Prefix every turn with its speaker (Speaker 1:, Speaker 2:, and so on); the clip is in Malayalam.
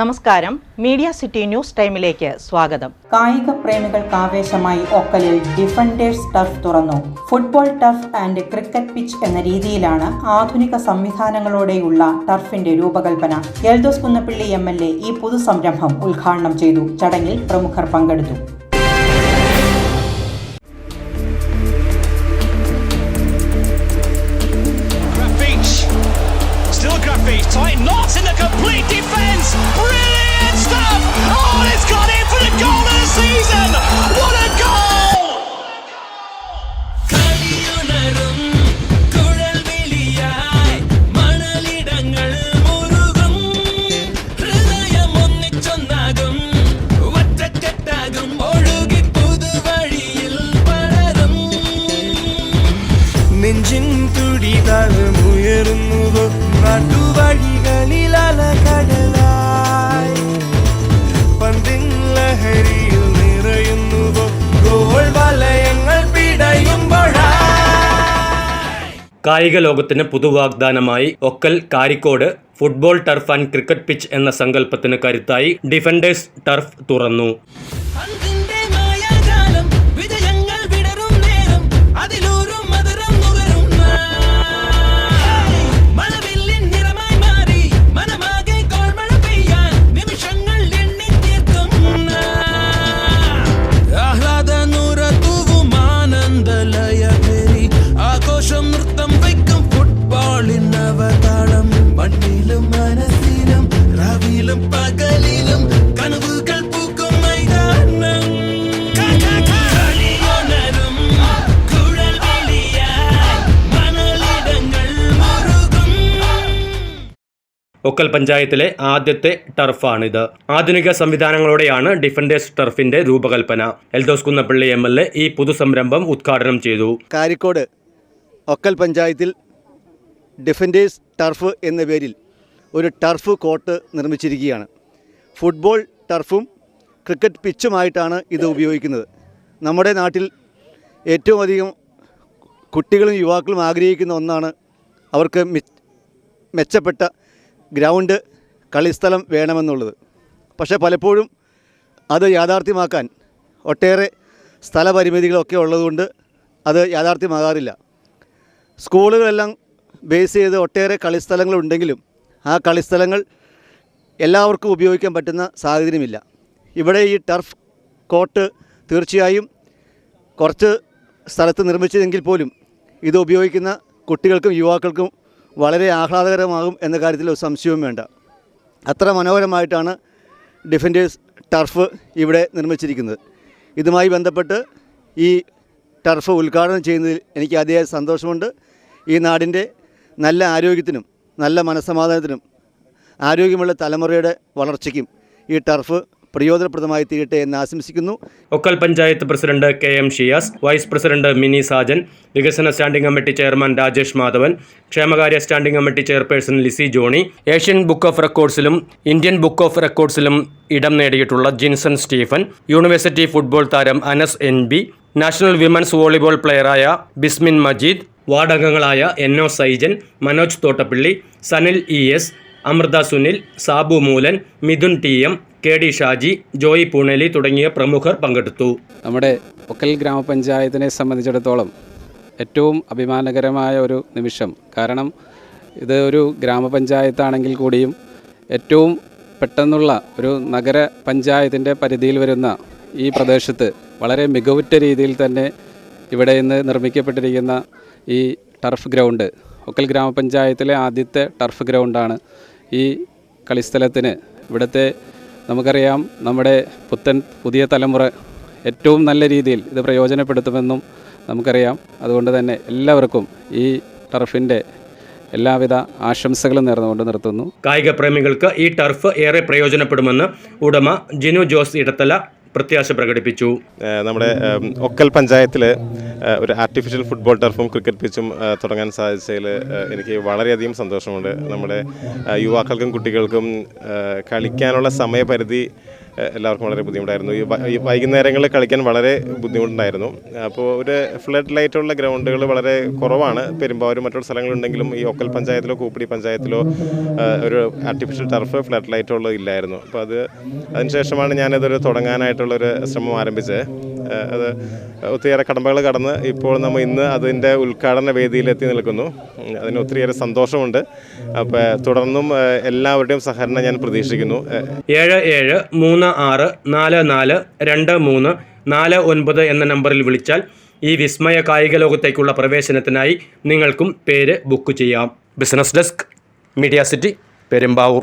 Speaker 1: നമസ്കാരം. മീഡിയ സിറ്റി ന്യൂസ് ടൈമിലേക്ക് സ്വാഗതം.
Speaker 2: കായിക പ്രേമികൾക്ക് ആവേശമായി ഒക്കലിൽ ഡിഫൻഡേഴ്സ് ടർഫ് തുറന്നു. Football turf and cricket pitch എന്ന രീതിയിലാണ് ആധുനിക സംവിധാനങ്ങളോടെയുള്ള ടർഫിന്റെ രൂപകൽപ്പന. എൽദോസ് കുന്നപ്പിള്ളി എ ഈ പുതു സംരംഭം ഉദ്ഘാടനം ചെയ്തു. ചടങ്ങിൽ പ്രമുഖർ പങ്കെടുത്തു.
Speaker 3: അലകടലായി പന്തിൻ ലഹരിയിൽ നിറയുന്നുവോ? ഗോൾ വലയങ്ങൾ
Speaker 4: കായിക ലോകത്തിന് പുതുവാഗ്ദാനമായി Okkal Karikode football turf and cricket pitch എന്ന സങ്കല്പത്തിന് കരുത്തായി ഡിഫൻഡേഴ്സ് ടർഫ് തുറന്നു. ഒക്കൽ പഞ്ചായത്തിലെ ആദ്യത്തെ ടർഫാണിത്. ആധുനിക സംവിധാനങ്ങളോടെയാണ് ഡിഫൻഡേഴ്സ് ടർഫിന്റെ രൂപകൽപ്പന. Eldhose Kunnappilly M L A ഈ പുതു സംരംഭം ഉദ്ഘാടനം ചെയ്തു.
Speaker 5: കാരിക്കോട് ഒക്കൽ പഞ്ചായത്തിൽ ഡിഫൻഡേഴ്സ് ടർഫ് എന്ന പേരിൽ ഒരു ടർഫ് കോർട്ട് നിർമ്മിച്ചിരിക്കുകയാണ്. ഫുട്ബോൾ ടർഫും ക്രിക്കറ്റ് പിച്ചുമായിട്ടാണ് ഇത് ഉപയോഗിക്കുന്നത്. നമ്മുടെ നാട്ടിൽ ഏറ്റവും അധികം കുട്ടികളും യുവാക്കളും ആഗ്രഹിക്കുന്ന ഒന്നാണ് അവർക്ക് മെച്ചപ്പെട്ട ഗ്രൗണ്ട് കളിസ്ഥലം വേണമെന്നുള്ളത്. പക്ഷേ പലപ്പോഴും അത് യാഥാർത്ഥ്യമാക്കാൻ ഒട്ടേറെ സ്ഥലപരിമിതികളൊക്കെ ഉള്ളതുകൊണ്ട് അത് യാഥാർത്ഥ്യമാകാറില്ല. സ്കൂളുകളെല്ലാം ബേസ് ചെയ്ത് ഒട്ടേറെ കളിസ്ഥലങ്ങളുണ്ടെങ്കിലും ആ കളിസ്ഥലങ്ങൾ എല്ലാവർക്കും ഉപയോഗിക്കാൻ പറ്റുന്ന സാഹചര്യമില്ല. ഇവിടെ ഈ ടർഫ് കോട്ട് തീർച്ചയായും കുറച്ച് സ്ഥലത്ത് നിർമ്മിച്ചതെങ്കിൽ പോലും ഇത് ഉപയോഗിക്കുന്ന കുട്ടികൾക്കും യുവാക്കൾക്കും വളരെ ആഹ്ലാദകരമാകും എന്ന കാര്യത്തിൽ ഒരു സംശയവും വേണ്ട. അത്ര മനോഹരമായിട്ടാണ് ഡിഫൻഡേഴ്സ് ടർഫ് ഇവിടെ നിർമ്മിച്ചിരിക്കുന്നത്. ഇതുമായി ബന്ധപ്പെട്ട് ഈ ടർഫ് ഉദ്ഘാടനം ചെയ്യുന്നതിൽ എനിക്ക് അതിയായ സന്തോഷമുണ്ട്. ഈ നാടിന്റെ നല്ല ആരോഗ്യത്തിനും നല്ല മനസ്സമാധാനത്തിനും ആരോഗ്യമുള്ള തലമുറയുടെ വളർച്ചയ്ക്കും ഈ ടർഫ് പ്രയോജനപ്രദമായി തീരട്ടെ എന്ന് ആശംസിക്കുന്നു.
Speaker 4: Okkal panchayat president K M Shiyas vice president Mini Sajan വികസന standing committee chairman Rajesh Madhavan ക്ഷേമകാര്യ standing committee chairperson Lissy Johny Asian book of റെക്കോർഡ്സിലും Indian book of റെക്കോർഡ്സിലും ഇടം നേടിയിട്ടുള്ള ജിൻസൺ സ്റ്റീഫൻ യൂണിവേഴ്സിറ്റി ഫുട്ബോൾ താരം Anas N B national women's volleyball പ്ലെയറായ Bismin Majeed വാർഡംഗങ്ങളായ N O Saijan Manoj Thottappally Sanil E S Amrutha Sunil Sabu Moolan Mithun T M K D Shaji Joy Pooneli തുടങ്ങിയ പ്രമുഖർ പങ്കെടുത്തു.
Speaker 6: നമ്മുടെ ഒക്കൽ ഗ്രാമപഞ്ചായത്തിനെ സംബന്ധിച്ചിടത്തോളം ഏറ്റവും അഭിമാനകരമായ ഒരു നിമിഷം. കാരണം ഇത് ഒരു ഗ്രാമപഞ്ചായത്താണെങ്കിൽ കൂടിയും ഏറ്റവും പെട്ടെന്നുള്ള ഒരു നഗര പഞ്ചായത്തിന്റെ പരിധിയിൽ വരുന്ന ഈ പ്രദേശത്ത് വളരെ മികവുറ്റ രീതിയിൽ തന്നെ ഇവിടെ ഇന്ന് നിർമ്മിക്കപ്പെട്ടിരിക്കുന്ന ഈ ടർഫ് ഗ്രൗണ്ട് ഒക്കൽ ഗ്രാമപഞ്ചായത്തിലെ ആദ്യത്തെ ടർഫ് ഗ്രൗണ്ടാണ് ഈ കളിസ്ഥലത്തിന് ഇവിടുത്തെ നമുക്കറിയാം നമ്മുടെ പുത്തൻ പുതിയ തലമുറ ഏറ്റവും നല്ല രീതിയിൽ ഇത് പ്രയോജനപ്പെടുത്തുമെന്നും നമുക്കറിയാം. അതുകൊണ്ട് തന്നെ എല്ലാവർക്കും ഈ ടർഫിന്റെ എല്ലാവിധ ആശംസകളും നേർന്നുകൊണ്ട് നിർത്തുന്നു.
Speaker 4: കായിക പ്രേമികൾക്ക് ഈ ടർഫ് ഏറെ പ്രയോജനപ്പെടുമെന്ന് ഉടമ ജിനു ജോസ് ഇടത്തല പ്രത്യാശ പ്രകടിപ്പിച്ചു.
Speaker 7: നമ്മുടെ ഒക്കൽ പഞ്ചായത്തിൽ ഒരു ആർട്ടിഫിഷ്യൽ ഫുട്ബോൾ ടർഫും ക്രിക്കറ്റ് പിച്ചും തുടങ്ങാൻ സാധിച്ചതിൽ എനിക്ക് വളരെയധികം സന്തോഷമുണ്ട്. നമ്മുടെ യുവാക്കൾക്കും കുട്ടികൾക്കും കളിക്കാനുള്ള സമയപരിധി എല്ലാവർക്കും വളരെ ബുദ്ധിമുട്ടായിരുന്നു. ഈ വൈകുന്നേരങ്ങളിൽ കളിക്കാൻ വളരെ ബുദ്ധിമുട്ടുണ്ടായിരുന്നു. അപ്പോൾ ഒരു ഫ്ലഡ് ലൈറ്റുള്ള ഗ്രൗണ്ടുകൾ വളരെ കുറവാണ്. പെരുമ്പാവൂരും മറ്റുള്ള സ്ഥലങ്ങളുണ്ടെങ്കിലും ഈ ഒക്കൽ പഞ്ചായത്തിലോ കൂപ്പിടി പഞ്ചായത്തിലോ ഒരു ആർട്ടിഫിഷ്യൽ ടർഫ് ഫ്ലഡ് ലൈറ്റുള്ളതില്ലായിരുന്നു അപ്പോൾ അത് അതിനുശേഷമാണ് ഞാനിതൊരു തുടങ്ങാനായിട്ടുള്ളൊരു ശ്രമം ആരംഭിച്ചത്. അത് ഒത്തിരിയേറെ കടമ്പകൾ കടന്ന് ഇപ്പോൾ നമ്മൾ ഇന്ന് അതിന്റെ ഉദ്ഘാടന വേദിയിലെത്തി നിൽക്കുന്നു. അതിന് ഒത്തിരിയേറെ സന്തോഷമുണ്ട്. അപ്പോൾ തുടർന്നും എല്ലാവരുടെയും സഹകരണം ഞാൻ പ്രതീക്ഷിക്കുന്നു.
Speaker 4: ഏഴ് ഏഴ് മൂന്ന് ആറ് നാല് നാല് രണ്ട് മൂന്ന് നാല് ഒൻപത് എന്ന നമ്പറിൽ വിളിച്ചാൽ ഈ വിസ്മയ കായിക ലോകത്തേക്കുള്ള പ്രവേശനത്തിനായി നിങ്ങൾക്കും പേര് ബുക്ക് ചെയ്യാം. Business desk media city Perumbavoor.